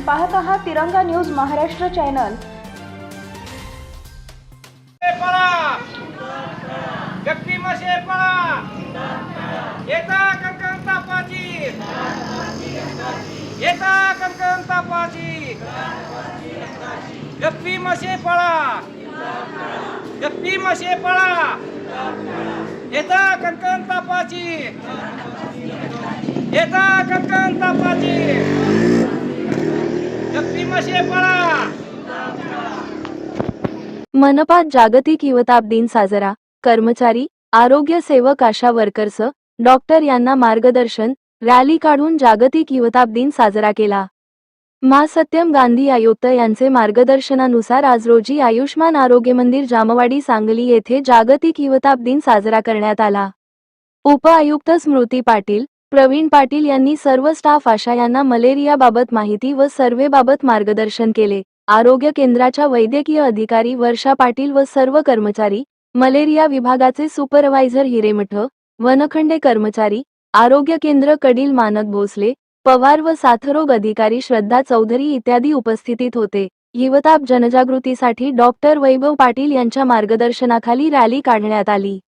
पाहत आहात Tiranga news Maharashtra channel. गप्पी व्यक्ती मसे पळा गप्पी कंकण मसे पळा येता कणकण तापाची! येता कंकण तापाची व्यक्ती मसे पळा मनपात जागतिक युवताप दिन साजरा. कर्मचारी आरोग्य सेवक आशा वर्कर्स डॉक्टर यांना मार्गदर्शन रॅली काढून जागतिक युवताप दिन साजरा केला. मा. सत्यम गांधी आयुक्त यांचे मार्गदर्शनानुसार आज रोजी आयुष्मान आरोग्य मंदिर जामवाडी सांगली येथे जागतिक युवताप दिन साजरा करण्यात आला. उप आयुक्त स्मृती पाटील प्रवीण पाटील यांनी सर्व स्टाफ आशा यांना मलेरियाबाबत माहिती व सर्वेबाबत मार्गदर्शन केले. आरोग्य केंद्राच्या वैद्यकीय अधिकारी वर्षा पाटील व सर्व कर्मचारी मलेरिया विभागाचे सुपरवायझर हिरेमठ वनखंडे कर्मचारी आरोग्य केंद्र कडील मानक भोसले पवार व साथरोग अधिकारी श्रद्धा चौधरी इत्यादी उपस्थितीत होते. युवताप जनजागृतीसाठी डॉक्टर वैभव पाटील यांच्या मार्गदर्शनाखाली रॅली काढण्यात आली.